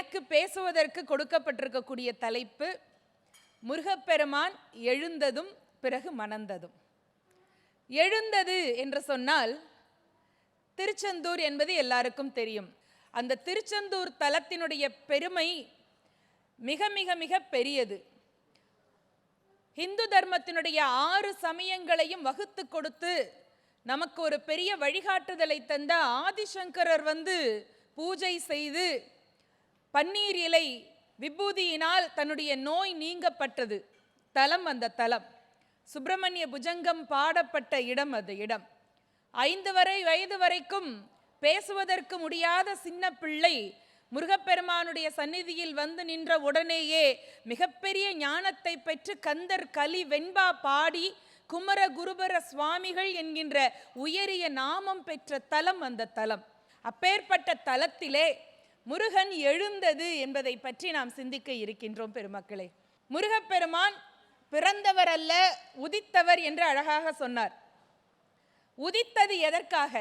எனக்கு பேசுவதற்கு கொடுக்கப்பட்டிருக்கக்கூடிய தலைப்பு முருகப்பெருமான் எழுந்ததும் பிறகு மணந்ததும். எழுந்தது என்று சொன்னால் திருச்செந்தூர் என்பது எல்லாருக்கும் தெரியும். அந்த திருச்செந்தூர் தலத்தினுடைய பெருமை மிக மிக மிக பெரியது. இந்து தர்மத்தினுடைய ஆறு சமயங்களையும் வகுத்து கொடுத்து நமக்கு ஒரு பெரிய வழிகாட்டுதலை தந்த ஆதிசங்கரர் வந்து பூஜை செய்து பன்னீர் இலை விபூதியினால் தன்னுடைய நோய் நீங்கப்பட்டது. தலம் அந்த தலம். சுப்பிரமணிய புஜங்கம் பாடப்பட்ட இடம் அது இடம். ஐந்து வரை வயது வரைக்கும் பேசுவதற்கு முடியாத சின்ன பிள்ளை முருகப்பெருமானுடைய சந்நிதியில் வந்து நின்ற உடனேயே மிகப்பெரிய ஞானத்தை பெற்று கந்தர் கலி வெண்பா பாடி குமர குருபர சுவாமிகள் என்கின்ற உயரிய நாமம் பெற்ற தலம் அந்த தலம். அப்பேற்பட்ட தலத்திலே முருகன் எழுந்தது என்பதை பற்றி நாம் சிந்திக்க இருக்கின்றோம் பெருமக்களே. முருகப்பெருமான் பிறந்தவர் அல்ல உதித்தவர் என்று அழகாக சொன்னார். உதித்தது எதற்காக?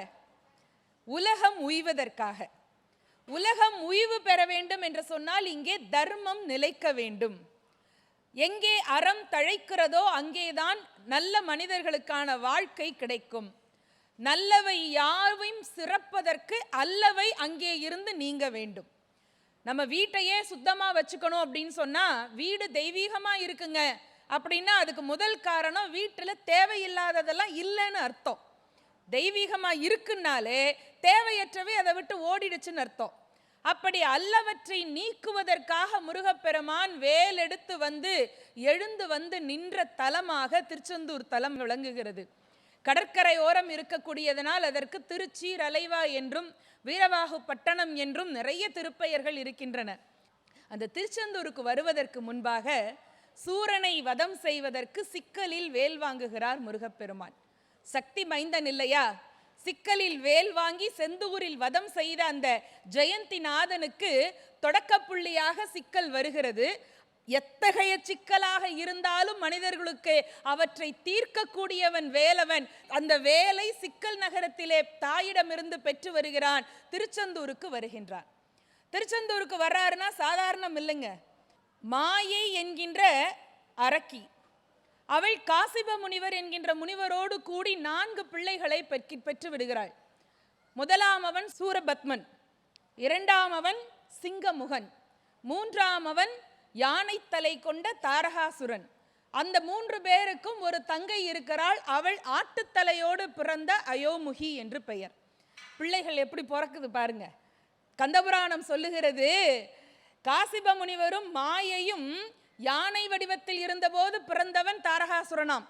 உலகம் உய்வதற்காக. உலகம் உய்வு பெற வேண்டும் என்று சொன்னால் இங்கே தர்மம் நிலைக்க வேண்டும். எங்கே அறம் தழைக்கிறதோ அங்கேதான் நல்ல மனிதர்களுக்கான வாழ்க்கை கிடைக்கும். நல்லவை யாவையும் சிறப்பதற்கு அல்லவை அங்கே இருந்து நீங்க வேண்டும். நம்ம வீட்டையே சுத்தமாக வச்சுக்கணும் அப்படின்னு சொன்னால் வீடு தெய்வீகமாக இருக்குங்க. அப்படின்னா அதுக்கு முதல் காரணம் வீட்டில் தேவையில்லாததெல்லாம் இல்லைன்னு அர்த்தம். தெய்வீகமாக இருக்குன்னாலே தேவையற்றவை அதை விட்டு ஓடிடுச்சுன்னு அர்த்தம். அப்படி அல்லவற்றை நீக்குவதற்காக முருகப்பெருமான் வேலெடுத்து வந்து எழுந்து வந்து நின்ற தலமாக திருச்செந்தூர் தலம் விளங்குகிறது. கடற்கரையோரம் இருக்கக்கூடியதனால் அதற்கு திருச்சி ரலைவா என்றும் வீரவாகு பட்டணம் என்றும் நிறைய திருப்பெயர்கள் இருக்கின்றன. அந்த திருச்செந்தூருக்கு வருவதற்கு முன்பாக சூரனை வதம் செய்வதற்கு சிக்கலில் வேல் வாங்குகிறார் முருகப்பெருமான். சக்தி மைந்தன் இல்லையா சிக்கலில் வேல் வாங்கி செந்தூரில் வதம் செய்த அந்த ஜெயந்திநாதனுக்கு தொடக்கப்புள்ளியாக சிக்கல் வருகிறது. எத்தகைய சிக்கலாக இருந்தாலும் மனிதர்களுக்கு அவற்றை தீர்க்கக்கூடியவன் வேலவன். அந்த வேலை சிக்கல் நகரத்திலே தாயிடமிருந்து பெற்று வருகிறான். திருச்செந்தூருக்கு வருகின்றான் திருச்செந்தூருக்கு வர்றாருன்னா சாதாரணம் இல்லைங்க. மாயை என்கின்ற அரக்கி. அவள் காசிப முனிவர் என்கின்ற முனிவரோடு கூடி நான்கு பிள்ளைகளை பெற்று பெற்று விடுகிறாள். முதலாம் அவன் சூரபத்மன். இரண்டாம் அவன் சிங்கமுகன். மூன்றாம் அவன் யானை தலை கொண்ட தாரகாசுரன். அந்த மூன்று பேருக்கும் ஒரு தங்கை இருக்கிறாள். அவள் ஆட்டுத்தலையோடு பிறந்த அயோமுகி என்று பெயர். பிள்ளைகள் எப்படி பிறக்குது பாருங்க. கந்தபுராணம் சொல்லுகிறது காசிப முனிவரும் மாயையும் யானை வடிவத்தில் இருந்தபோது பிறந்தவன் தாரகாசுரனாம்.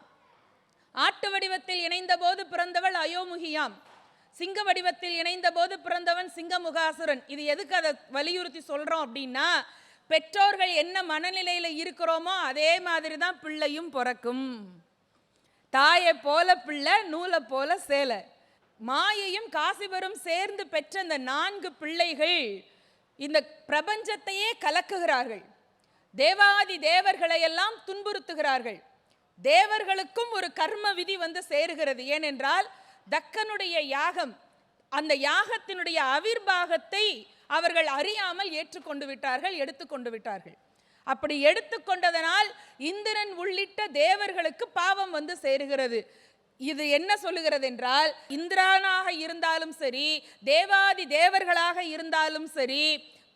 ஆட்டு வடிவத்தில் இணைந்தபோது பிறந்தவள் அயோமுகியாம். சிங்க வடிவத்தில் இணைந்தபோது பிறந்தவன் சிங்கமுகாசுரன். இது எதுக்கு அதை வலியுறுத்தி சொல்கிறோம் அப்படின்னா பெற்றோர்கள் என்ன மனநிலையில் இருக்கிறோமோ அதே மாதிரி தான் பிள்ளையும் பிறக்கும். தாயை போல பிள்ளை நூலை போல சேலை. மாயையும் காசிபரும் சேர்ந்து பெற்ற அந்த நான்கு பிள்ளைகள் இந்த பிரபஞ்சத்தையே கலக்குகிறார்கள். தேவாதி தேவர்களை எல்லாம் துன்புறுத்துகிறார்கள். தேவர்களுக்கும் ஒரு கர்ம விதி வந்து சேருகிறது. ஏனென்றால் தக்கனுடைய யாகம் அந்த யாகத்தினுடைய அவிர்வாகத்தை அவர்கள் அறியாமல் ஏற்றுக்கொண்டு விட்டார்கள் எடுத்துக்கொண்டு விட்டார்கள். அப்படி எடுத்துக்கொண்டதனால் இந்திரன் உள்ளிட்ட தேவர்களுக்கு பாவம் வந்து சேருகிறது. இது என்ன சொல்லுகிறது என்றால் இந்திரானாக இருந்தாலும் சரி தேவாதி தேவர்களாக இருந்தாலும் சரி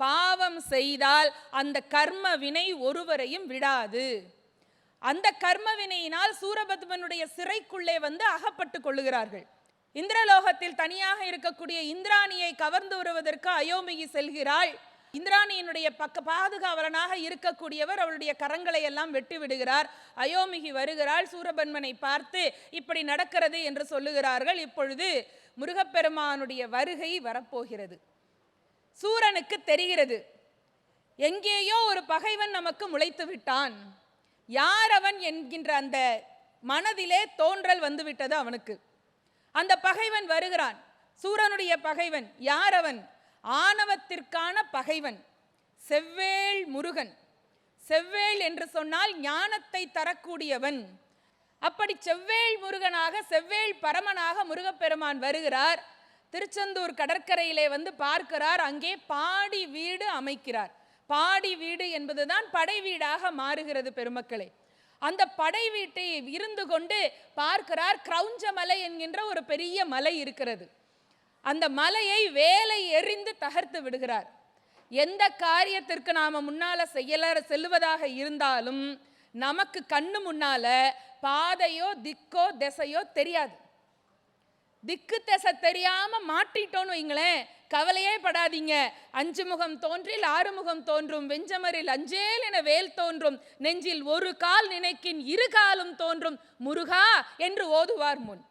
பாவம் செய்தால் அந்த கர்ம வினை ஒருவரையும் விடாது. அந்த கர்ம வினையினால் சூரபத்மனுடைய சிறைக்குள்ளே வந்து அகப்பட்டு கொள்ளுகிறார்கள். இந்திரலோகத்தில் தனியாக இருக்கக்கூடிய இந்திராணியை கவர்ந்து வருவதற்கு அயோமிகி செல்கிறாள். இந்திராணியினுடைய பக்க பாதுகாவலனாக இருக்கக்கூடியவர் அவளுடைய கரங்களை எல்லாம் வெட்டி விடுகிறார். அயோமிகி வருகிறாள். சூரபன்மனை பார்த்து இப்படி நடக்கிறது என்று சொல்லுகிறார்கள். இப்பொழுது முருகப்பெருமானுடைய வருகை வரப்போகிறது. சூரனுக்கு தெரிகிறது. எங்கேயோ ஒரு பகைவன் நமக்கு முளைத்து விட்டான். யார் அவன் என்கின்ற அந்த மனதிலே தோன்றல் வந்துவிட்டது அவனுக்கு. அந்த பகைவன் வருகிறான். சூரனுடைய பகைவன் யார் அவன் ஆணவத்திற்கான பகைவன் செவ்வேள் முருகன். செவ்வேள் என்று சொன்னால் ஞானத்தை தரக்கூடியவன். அப்படி செவ்வேள் முருகனாக செவ்வேள் பரமனாக முருகப்பெருமான் வருகிறார். திருச்செந்தூர் கடற்கரையிலே வந்து பார்க்கிறார். அங்கே பாடி வீடு அமைக்கிறார். பாடி வீடு என்பதுதான் படை வீடாக மாறுகிறது பெருமக்களே. அந்த படை வீட்டை இருந்து கொண்டு பார்க்கிறார் கிரௌஞ்ச மலை என்கின்ற ஒரு பெரிய மலை இருக்கிறது. அந்த மலையை வேலை எறிந்து தகர்த்து விடுகிறார். எந்த காரியத்திற்கு நாம் முன்னால செய்யல செல்வதாக இருந்தாலும் நமக்கு கண்ணு முன்னால பாதையோ திக்கோ திசையோ தெரியாது. திக்கு திசை தெரியாமல் மாட்டிட்டோன்னு வைங்களேன் கவலையே படாதீங்க. அஞ்சு முகம் தோன்றில் ஆறு முகம் தோன்றும். வெஞ்சமரில் அஞ்சேல் என வேல் தோன்றும். நெஞ்சில் ஒரு கால் நினைக்கின் இரு காலும் தோன்றும். முருகா என்று ஓதுவார் முன்.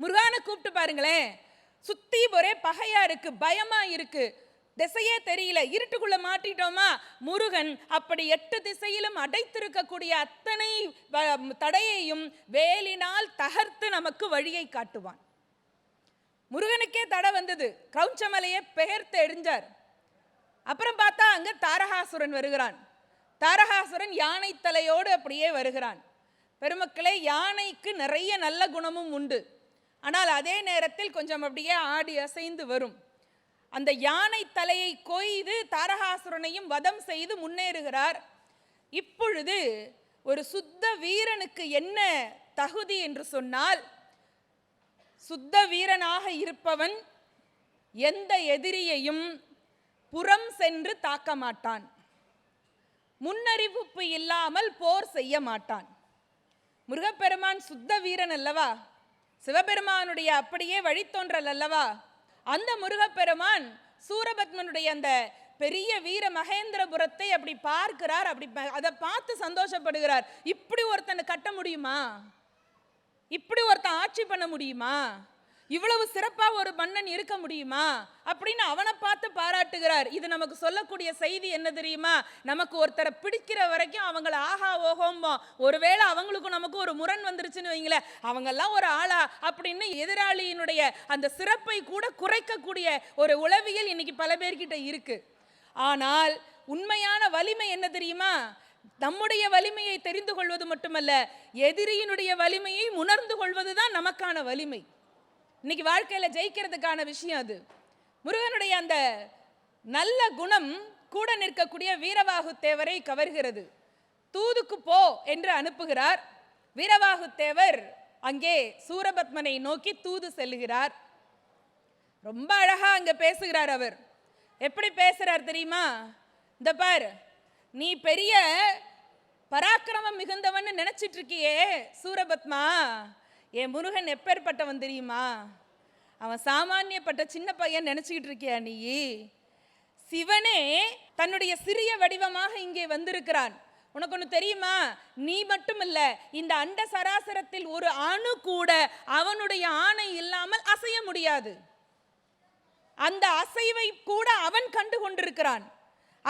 முருகானை கூப்பிட்டு பாருங்களேன். சுத்தி ஒரே பகையா இருக்கு பயமா இருக்கு. திசையே தெரியல இருட்டுக்குள்ள மாட்டிட்டோமா? முருகன் அப்படி எட்டு திசையிலும் அடைத்திருக்கக்கூடிய அத்தனை வ- தடையையும் வேலினால் தகர்த்து நமக்கு வழியை காட்டுவான். முருகனுக்கே தடை வந்தது. கிரௌஞ்சமலையை பெயர்த்து எறிஞ்சார். அப்புறம் பார்த்தா அங்கே தாரகாசுரன் வருகிறான். தாரகாசுரன் யானை தலையோடு அப்படியே வருகிறான். பெருமக்களே யானைக்கு நிறைய நல்ல குணமும் உண்டு. ஆனால் அதே நேரத்தில் கொஞ்சம் அப்படியே ஆடி அசைந்து வரும். அந்த யானை தலையை கொய்து தாரகாசுரனையும் வதம் செய்து முன்னேறுகிறார். இப்பொழுது ஒரு சுத்த வீரனுக்கு என்ன தகுதி என்று சொன்னால் சுத்த வீரனாக இருப்பவன் எந்த எதிரியையும் புறம் சென்று தாக்க மாட்டான். முன்னறிவிப்பு இல்லாமல் போர் செய்ய மாட்டான். முருகப்பெருமான் சுத்த வீரன் அல்லவா? சிவபெருமானுடைய அப்படியே வழித்தோன்றல் அல்லவா? அந்த முருகப்பெருமான் சூரபத்மனுடைய அந்த பெரிய வீர மகேந்திரபுரத்தை அப்படி பார்க்கிறார். அப்படி அதை பார்த்து சந்தோஷப்படுகிறார். இப்படி ஒருத்தனை கட்ட முடியுமா? இப்படி ஒருத்தன் ஆட்சி பண்ண முடியுமா? இவ்வளவு சிறப்பாக ஒரு மன்னன் இருக்க முடியுமா? அப்படின்னு அவனை பார்த்து பாராட்டுகிறார். இது நமக்கு சொல்லக்கூடிய செய்தி என்ன தெரியுமா? நமக்கு ஒருத்தரை பிடிக்கிற வரைக்கும் அவங்கள ஆஹா ஓஹோம்போ. ஒருவேளை அவங்களுக்கும் நமக்கு ஒரு முரண் வந்துருச்சுன்னு வைங்களேன் அவங்கெல்லாம் ஒரு ஆளா அப்படின்னு எதிராளியினுடைய அந்த சிறப்பை கூட குறைக்கக்கூடிய ஒரு உளவியல் இன்னைக்கு பல பேர்கிட்ட இருக்கு. ஆனால் உண்மையான வலிமை என்ன தெரியுமா? நம்முடைய வலிமையை தெரிந்து கொள்வது மட்டுமல்ல எதிரியினுடைய வலிமையை உணர்ந்து கொள்வதுதான் நமக்கான வலிமை. இன்னைக்கு வாழ்க்கையில ஜெயிக்கிறதுக்கான விஷயம் அது. முருகனுடைய அந்த நல்ல குணம் கூட நிற்கக்கூடிய வீரவாகு தேவரை கவர்கிறது. தூதுக்கு போ என்று அனுப்புகிறார். வீரவாகு தேவர் அங்கே சூரபத்மனை நோக்கி தூது செல்லுகிறார் ரொம்ப அழகா அங்க பேசுகிறார் அவர். எப்படி பேசுறார் தெரியுமா? இந்த பார் நீ பெரிய பராக்கிரமம் மிகுந்தவன்னு நினச்சிட்டு இருக்கியே சூரபத்மா. என் முருகன் எப்பேற்பட்டவன் தெரியுமா? அவன் சாமானியப்பட்ட சின்ன பையன் நினச்சிக்கிட்டு இருக்கியா நீ? சிவனே தன்னுடைய சிறிய வடிவமாக இங்கே வந்திருக்கிறான். உனக்கு ஒன்று தெரியுமா? நீ மட்டும் இல்லை இந்த அண்ட சராசரத்தில் ஒரு அணு கூட அவனுடைய ஆணை இல்லாமல் அசைய முடியாது. அந்த அசைவை கூட அவன் கண்டு கொண்டிருக்கிறான்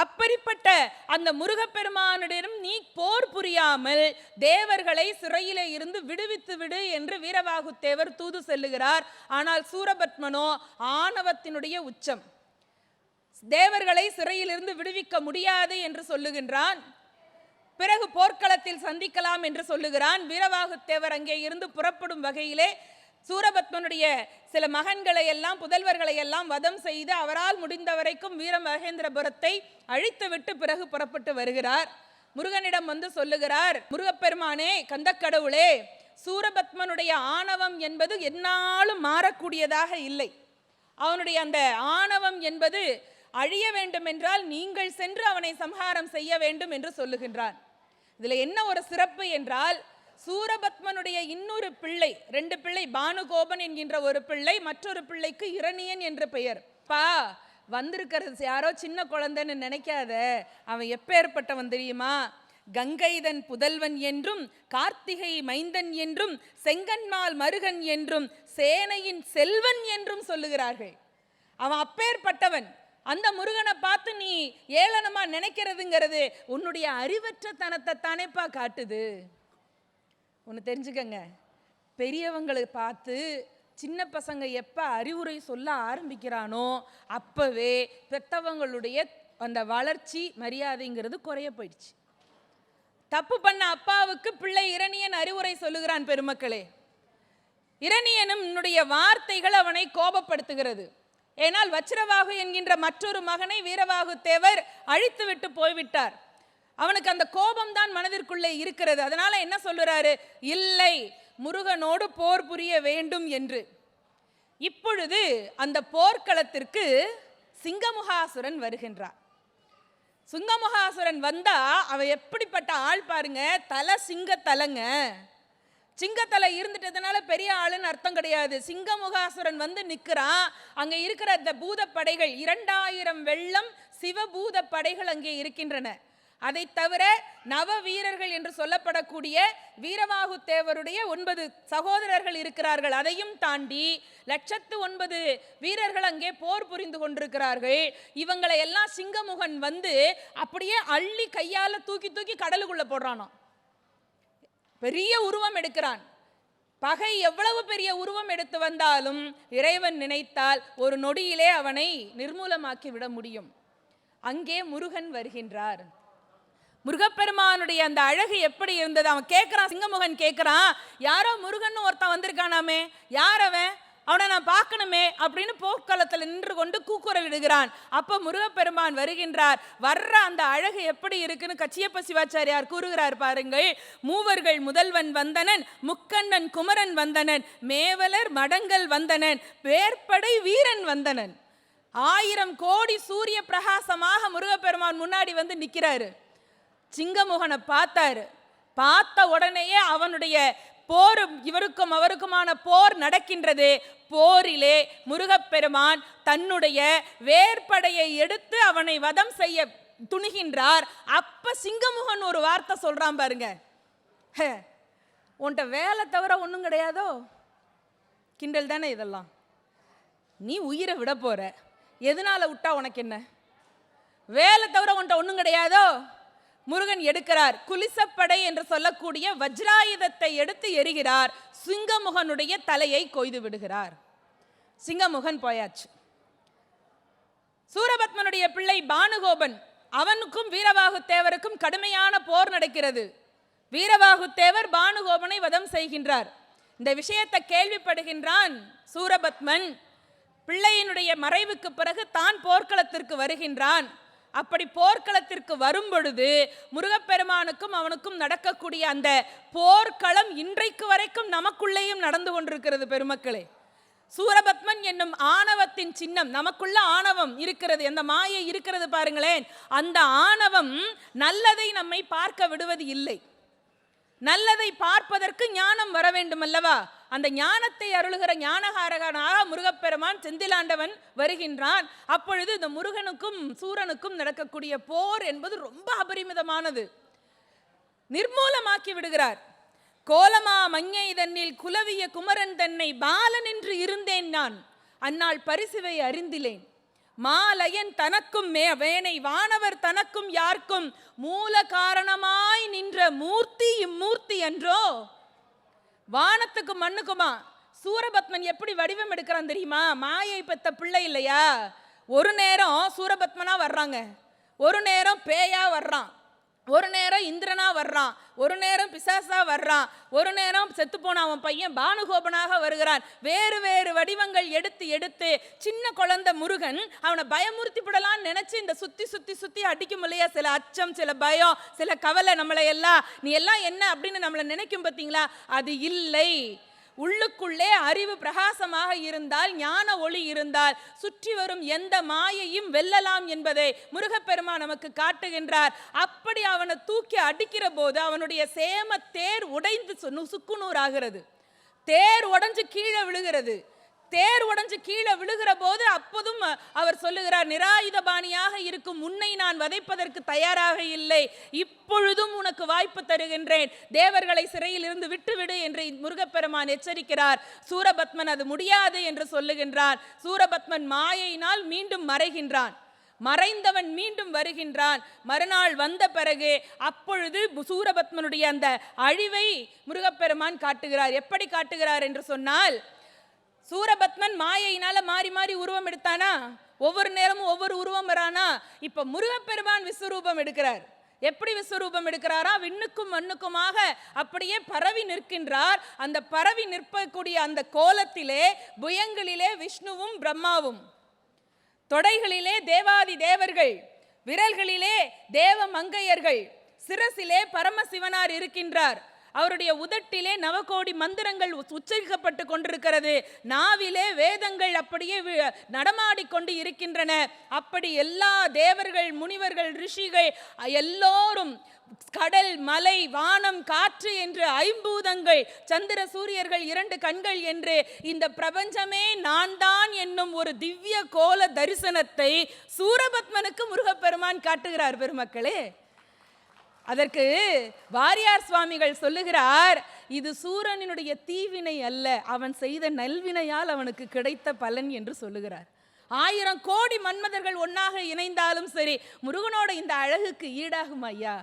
அப்படிப்பட்ட அந்த முருகப்பெருமானிடம் நீ போர் புரியாமல் தேவர்களை சிறையிலே இருந்து விடுவித்து விடு என்று வீரவாகுத்தேவர் தூது செல்லுகிறார். ஆனால் சூரபத்மனோ ஆணவத்தினுடைய உச்சம். தேவர்களை சிறையிலிருந்து விடுவிக்க முடியாது என்று சொல்லுகின்றான். பிறகு போர்க்களத்தில் சந்திக்கலாம் என்று சொல்லுகிறான். வீரவாகுத்தேவர் அங்கே இருந்து புறப்படும் வகையிலே சூரபத்மனுடைய சில மகன்களை எல்லாம் புதல்வர்களை எல்லாம் வதம் செய்து அவரால் முடிந்த வரைக்கும் வீர மகேந்திரபுரத்தை அழித்துவிட்டு பிறகு புறப்பட்டு வருகிறார். முருகனிடம் வந்து சொல்லுகிறார் முருகப்பெருமானே கந்தக்கடவுளே சூரபத்மனுடைய ஆணவம் என்பது என்னாலும் மாறக்கூடியதாக இல்லை. அவனுடைய அந்த ஆணவம் என்பது அழிய வேண்டும் என்றால் நீங்கள் சென்று அவனை சம்ஹாரம் செய்ய வேண்டும் என்று சொல்லுகின்றான். இதில் என்ன ஒரு சிறப்பு என்றால் சூரபத்மனுடைய இன்னொரு பிள்ளை ரெண்டு பிள்ளை பானுகோபன் என்கின்ற ஒரு பிள்ளை மற்றொரு பிள்ளைக்கு இரணியன் என்ற பெயர். பா வந்திருக்கிறது. யாரோ சின்ன குழந்தைன்னு நினைக்காத. அவன் எப்பேற்பட்டவன் தெரியுமா? கங்கைதன் புதல்வன் என்றும் கார்த்திகை மைந்தன் என்றும் செங்கன்மால் மருகன் என்றும் சேனையின் செல்வன் என்றும் சொல்லுகிறார்கள். அவன் அப்பேற்பட்டவன். அந்த முருகனை பார்த்து நீ ஏளனமா நினைக்கிறதுங்கிறது உன்னுடைய அறிவற்ற தனத்தை தானேப்பா காட்டுது. ஒன்று தெரிஞ்சுக்கங்க. பெரியவங்களை பார்த்து சின்ன பசங்க எப்போ அறிவுரை சொல்ல ஆரம்பிக்கிறானோ அப்போவே பெத்தவங்களுடைய அந்த வளர்ச்சி மரியாதைங்கிறது குறைய போயிடுச்சு. தப்பு பண்ண அப்பாவுக்கு பிள்ளை இரணியன் அறிவுரை சொல்லுகிறான் பெருமக்களே. இரணியனும் என்னுடைய வார்த்தைகள் அவனை கோபப்படுத்துகிறது. ஏனால் வச்சிரவாகு என்கின்ற மற்றொரு மகனை வீரவாகு தேவர் அழித்துவிட்டு போய்விட்டார். அவனுக்கு அந்த கோபம் தான் மனதிற்குள்ளே இருக்கிறது. அதனால என்ன சொல்லுறாரு? இல்லை முருகனோடு போர் புரிய வேண்டும் என்று. இப்பொழுது அந்த போர்க்களத்திற்கு சிங்கமுகாசுரன் வருகின்றார். சிங்கமுகாசுரன் வந்தா அவன் எப்படிப்பட்ட ஆள் பாருங்க தலை சிங்க தலைங்க சிங்கத்தலை இருந்துட்டதுனால பெரிய ஆளுன்னு அர்த்தம் கிடையாது. சிங்கமுகாசுரன் வந்து நிற்கிறான் அங்கே இருக்கிற அந்த பூதப்படைகள் இரண்டாயிரம் வெள்ளம் சிவபூத படைகள் அங்கே இருக்கின்றன. அதை தவிர நவ வீரர்கள் என்று சொல்லப்படக்கூடிய வீரவாகு தேவருடைய ஒன்பது சகோதரர்கள் இருக்கிறார்கள். அதையும் தாண்டி லட்சத்து ஒன்பது வீரர்கள் அங்கே போர் புரிந்து கொண்டிருக்கிறார்கள். இவங்களை எல்லாம் சிங்கமுகன் வந்து அப்படியே அள்ளி கையால தூக்கி தூக்கி கடலுக்குள்ள போடுறானோ பெரிய உருவம் எடுக்கிறான். பகை எவ்வளவு பெரிய உருவம் எடுத்து வந்தாலும் இறைவன் நினைத்தால் ஒரு நொடியிலே அவனை நிர்மூலமாக்கி விட முடியும். அங்கே முருகன் வருகின்றார். முருகப்பெருமானுடைய அந்த அழகு எப்படி இருந்தது? அவன் கேட்குறான் சிங்கமுகன் கேட்குறான் யாரோ முருகன் ஒருத்தன் வந்திருக்கானாமே? யார் அவன்? அவனை நான் பார்க்கணுமே? அப்படின்னு போர்க்களத்தில் நின்று கொண்டு கூக்குரல் இடுகிறான். அப்போ முருகப்பெருமான் வருகின்றார். வர்ற அந்த அழகு எப்படி இருக்குன்னு கச்சியப்ப சிவாச்சாரியார் கூறுகிறார் பாருங்கள். மூவர்கள் முதல்வன் வந்தனன் முக்கண்ணன் குமரன் வந்தனன் மேவலர் மடங்கள் வந்தனன் வேற்படை வீரன் வந்தனன். ஆயிரம் கோடி சூரிய பிரகாசமாக முருகப்பெருமான் முன்னாடி வந்து நிற்கிறாரு சிங்கமுகனை பார்த்தாரு. பார்த்த உடனேயே அவனுடைய போர் இவருக்கும் அவருக்குமான போர் நடக்கின்றது. போரிலே முருகப்பெருமான் தன்னுடைய வேர்படையை எடுத்து அவனை வதம் செய்ய துணிகின்றார். அப்ப சிங்கமுகன் ஒரு வார்த்தை சொல்றான் பாருங்க. "ஹே, உன்கிட்ட வேலை தவிர ஒன்றும் கிடையாதோ? கிண்டல் தானே இதெல்லாம். நீ உயிரை விட போற. எதனால விட்டா உனக்கு என்ன? வேலை தவிர உன்ட்ட ஒன்றும் கிடையாதோ? முருகன் எடுக்கிறார். குலிசப்படை என்று சொல்லக்கூடிய வஜ்ராயுதத்தை எடுத்து எரிகிறார். சிங்கமுகனுடைய தலையை கொய்து விடுகிறார். சிங்கமுகன் போயாச்சு. சூரபத்மனுடைய பிள்ளை பானுகோபன் அவனுக்கும் வீரவாகு தேவருக்கும் கடுமையான போர் நடக்கிறது. வீரவாகு தேவர் பானுகோபனை வதம் செய்கின்றார். இந்த விஷயத்தை கேள்விப்படுகின்றான் சூரபத்மன். பிள்ளையினுடைய மறைவுக்கு பிறகு தான் போர்க்களத்திற்கு வருகின்றான். அப்படி போர்க்களத்திற்கு வரும் பொழுது முருகப்பெருமானுக்கும் அவனுக்கும் நடக்கக்கூடிய அந்த போர்க்களம் இன்றைக்கு வரைக்கும் நமக்குள்ளேயும் நடந்து கொண்டிருக்கிறது பெருமக்களே. சூரபத்மன் என்னும் ஆணவத்தின் சின்னம் நமக்குள்ள ஆணவம் இருக்கிறது அந்த மாயை இருக்கிறது பாருங்களேன். அந்த ஆணவம் நல்லதை நம்மை பார்க்க விடுவது இல்லை. நல்லதை பார்ப்பதற்கு ஞானம் வர வேண்டும் அல்லவா அந்த ஞானத்தை அருளுகிற ஞானகாரகனாக முருகப்பெருமான் செந்திலாண்டவன் வருகின்றான். அப்பொழுது இந்த முருகனுக்கும் சூரனுக்கும் நடக்கக்கூடிய போர் என்பது ரொம்ப அபரிமிதமானது. நிர்மூலமாக்கி விடுகிறார். கோலமா மஞ்சை தன்னில் குலவிய குமரன் தன்னை பாலன் என்று இருந்தேன் நான். அந்நாள் பரிசுவை அறிந்திலேன். மாலயன் தனக்கும் மே வேனை வானவர் தனக்கும் யார்க்கும் மூல காரணமாய் நின்ற மூர்த்தி இம்மூர்த்தி என்றோ வானத்துக்கும் மண்ணுக்குமா? சூரபத்மன் எப்படி வடிவம் எடுக்கிறான் தெரியுமா? மாயை பெத்த பிள்ளை இல்லையா? ஒரு நேரம் சூரபத்மனா வர்றாங்க. ஒரு நேரம் பேயா வர்றான். ஒரு நேரம் இந்திரனா வர்றான் ஒரு நேரம் பிசாசா வர்றான் ஒரு நேரம் செத்துப்போன அவன் பையன் பானுகோபனாக வருகிறான். வேறு வேறு வடிவங்கள் எடுத்து எடுத்து சின்ன குழந்தை முருகன் அவனை பயமுறுத்தி விடலாம்னு நினைச்சு இந்த சுத்தி சுத்தி சுத்தி அடிக்கும் இல்லையா? சில அச்சம் சில பயம் சில கவலை நம்மளை எல்லாம் நீ எல்லாம் என்ன? அப்படின்னு நம்மளை நினைக்கும் பார்த்தீங்களா? அது இல்லை. உள்ளுக்குள்ளே அறிவு பிரகாசமாக இருந்தால் ஞான ஒளி இருந்தால் சுற்றி வரும் எந்த மாயையும் வெல்லலாம் என்பதை முருகப்பெருமா நமக்கு காட்டுகின்றார். அப்படி அவனை தூக்கி அடிக்கிற போது அவனுடைய சேம தேர் உடைந்து சுக்குநூறாகிறது தேர் உடைஞ்சு கீழே விழுகிறது. தேர் உடைஞ்சு கீழே விழுகிற போது அப்போதும் அவர் சொல்லுகிறார் நிராயுதபாணியாக இருக்கும் உன்னை நான் வதைப்பதற்கு தயாராக இல்லை. இப்பொழுதும் உனக்கு வாய்ப்பு தருகின்றேன். தேவர்களை சிறையில் இருந்து விட்டுவிடு என்று முருகப்பெருமான் எச்சரிக்கிறார். சூரபத்மன் அது முடியாது என்று சொல்லுகின்றான் சூரபத்மன் மாயையினால் மீண்டும் மறைகின்றான். மறைந்தவன் மீண்டும் வருகின்றான். மறுநாள் வந்த பிறகு அப்பொழுது சூரபத்மனுடைய அந்த அழிவை முருகப்பெருமான் காட்டுகிறார். எப்படி காட்டுகிறார் என்று சொன்னால் சூரபத்மன் மாயையினால மாறி மாறி உருவம் எடுத்தானா? ஒவ்வொரு நேரமும் ஒவ்வொரு உருவம் வரானா? இப்ப முருகப்பெருமான் விஸ்வரூபம் எடுக்கிறார். எப்படி விஸ்வரூபம் எடுக்கிறாரா? விண்ணுக்கும் மண்ணுக்குமாக அப்படியே பரவி நிற்கின்றார். அந்த பரவி நிற்பக்கூடிய அந்த கோலத்திலே புயங்களிலே விஷ்ணுவும் பிரம்மாவும். தொடைகளிலே தேவாதி தேவர்கள் விரல்களிலே தேவ மங்கையர்கள் சிரசிலே பரமசிவனார் இருக்கின்றார். அவருடைய உதட்டிலே நவகோடி மந்திரங்கள் உச்சரிக்கப்பட்டு கொண்டிருக்கிறது. நாவிலே வேதங்கள் அப்படியே நடமாடிக்கொண்டு இருக்கின்றன. அப்படி எல்லா தேவர்கள் முனிவர்கள் ரிஷிகள் எல்லோரும் கடல் மலை வானம் காற்று என்று ஐம்பூதங்கள் சந்திர சூரியர்கள் இரண்டு கண்கள் என்று இந்த பிரபஞ்சமே நான் தான் என்னும் ஒரு திவ்ய கோல தரிசனத்தை சூரபத்மனுக்கு முருகப்பெருமான் காட்டுகிறார் பெருமக்களே. அதற்கு வாரியார் சுவாமிகள் சொல்லுகிறார் இது சூரனினுடைய தீவினை அல்ல அவன் செய்த நல்வினையால் அவனுக்கு கிடைத்த பலன் என்று சொல்லுகிறார். ஆயிரம் கோடி மன்மதர்கள் ஒன்னாக இணைந்தாலும் சரி முருகனோட இந்த அழகுக்கு ஈடாகும் ஐயா?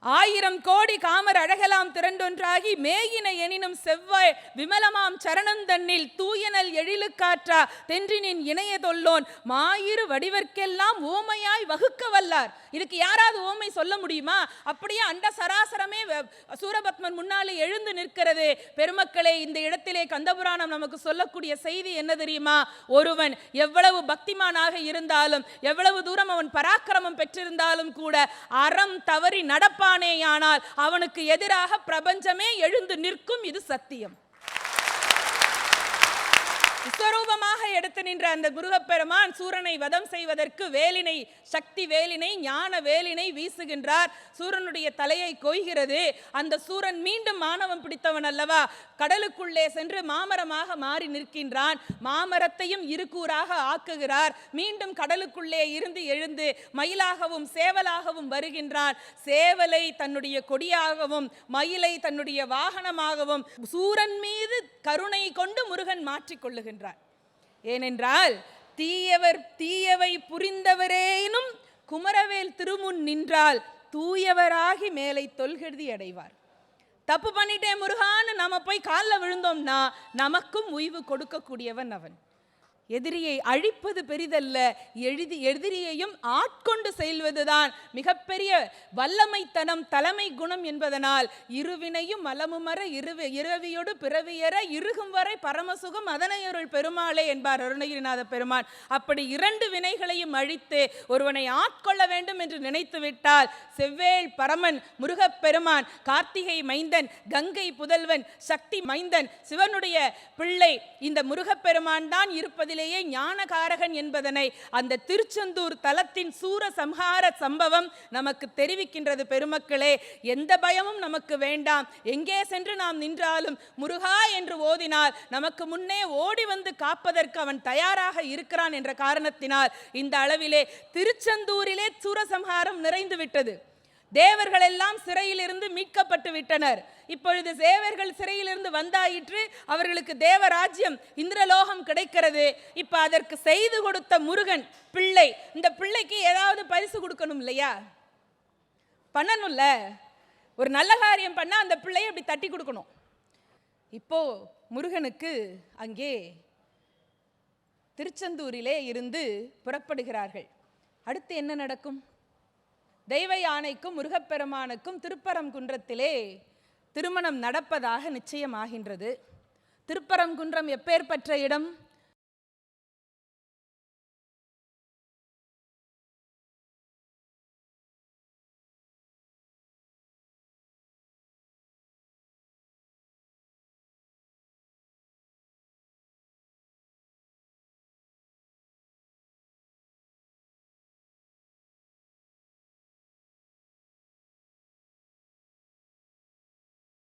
ஆயிரம் கோடி காமர் அழகலாம் திரண்டொன்றாகி மேயின எனினும் செவ்வாய் விமலமாம் சரணம் தன்னில் தூயனல் எழிலுக்காற்றா தென்றினின் இணைய தொல்லோன் மாயிரு வடிவர்க்கெல்லாம் ஓமையாய் வகுக்க வல்லார். இதுக்கு யாராவது ஓமை சொல்ல முடியுமா? அப்படியே அண்ட சராசரமே வ- சூரபத்மன் முன்னாலே எழுந்து நிற்கிறது. பெருமக்களே இந்த இடத்திலே கந்தபுராணம் நமக்கு சொல்லக்கூடிய செய்தி என்ன தெரியுமா? ஒருவன் எவ்வளவு பக்திமானாக இருந்தாலும் எவ்வளவு தூரம் அவன் பராக்கிரமம் பெற்றிருந்தாலும் கூட அறம் தவறி நடப்பானேயானால் அவனுக்கு எதிராக பிரபஞ்சமே எழுந்து நிற்கும் இது சத்தியம். வேலை எடுத்து நின்ற அந்த முருகப்பெருமான் சூரனை வதம் செய்வதற்கு வேலினை சக்தி வேலினை ஞான வேலினை வீசுகின்றார். சூரனுடைய தலையை கொய்கிறது. அந்த சூரன் மீண்டும் மாணவம் பிடித்தவன் அல்லவா? கடலுக்குள்ளே சென்று மாமரமாக மாறி நிற்கின்றான். மாமரத்தையும் இருக்கூறாக ஆக்குகிறார். மீண்டும் கடலுக்குள்ளே இருந்து எழுந்து மயிலாகவும் சேவலாகவும் வருகின்றான். சேவலை தன்னுடைய கொடியாகவும் மயிலை தன்னுடைய வாகனமாகவும் சூரன் மீது கருணை கொண்டு முருகன் மாற்றிக்கொள்ளுகின்றான் ஏனென்றால் தீயவர் தீயவை புரிந்தவரேனும் குமரவேல் திருமுன் நின்றால் தூயவராகி மேலை தொல்கெழுதி அடைவார். தப்பு பண்ணிட்டேன் முருகான்னு நம்ம போய் காலில் விழுந்தோம்னா நமக்கும் உய்வு கொடுக்கக்கூடியவன் அவன். எதிரியை அழிப்பது பெரிதல்ல. எழுதி எதிரியையும் ஆட்கொண்டு செல்வதுதான் மிகப்பெரிய வல்லமைத்தனம் தலைமை குணம் என்பதனால் இருவினையும் மலமுமர இருவி இரவியோடு பிறவியற இருகும் வரை பரமசுகம் அதனையருள் பெருமாளே என்பார் அருணகிரிநாத பெருமான். அப்படி இரண்டு வினைகளையும் அழித்து ஒருவனை ஆட்கொள்ள வேண்டும் என்று நினைத்து விட்டால் செவ்வேள் பரமன் முருகப்பெருமான் கார்த்திகை மைந்தன் கங்கை புதல்வன் சக்தி மைந்தன் சிவனுடைய பிள்ளை இந்த முருகப்பெருமான் தான் இருப்பதில் உண்மையிலேயே ஞானகாரகன் என்பதனை அந்த திருச்செந்தூர் தலத்தின் சூர சம்ஹார சம்பவம் நமக்கு தெரிவிக்கின்றது பெருமக்களே. எந்த பயமும் நமக்கு வேண்டாம். எங்கே சென்று நாம் நின்றாலும் முருகா என்று ஓதினால் நமக்கு முன்னே ஓடி வந்து காப்பதற்கு அவன் தயாராக இருக்கிறான் என்ற காரணத்தினால் இந்த அளவிலே திருச்செந்தூரிலே சூரசம்ஹாரம் நிறைந்து விட்டது தேவர்கள் எல்லாம் சிறையிலிருந்து மீட்கப்பட்டு விட்டனர். இப்பொழுது தேவர்கள் சிறையிலிருந்து வந்தாயிற்று அவர்களுக்கு தேவராஜ்யம் இந்திரலோகம் கிடைக்கிறது. இப்ப அதற்கு செய்து கொடுத்த முருகன் பிள்ளை இந்த பிள்ளைக்கு ஏதாவது பரிசு கொடுக்கணும் இல்லையா? பண்ணணும்ல. ஒரு நல்ல காரியம் பண்ணா அந்த பிள்ளையை அப்படி தட்டி கொடுக்கணும். இப்போ முருகனுக்கு அங்கே திருச்செந்தூரிலே இருந்து புறப்படுகிறார்கள். அடுத்து என்ன நடக்கும்? தெய்வ யானைக்கும் முருகப்பெருமானுக்கும் திருப்பரங்குன்றத்திலே திருமணம் நடப்பதாக நிச்சயமாகின்றது. திருப்பரங்குன்றம் எப்பேற்பற்ற இடம்?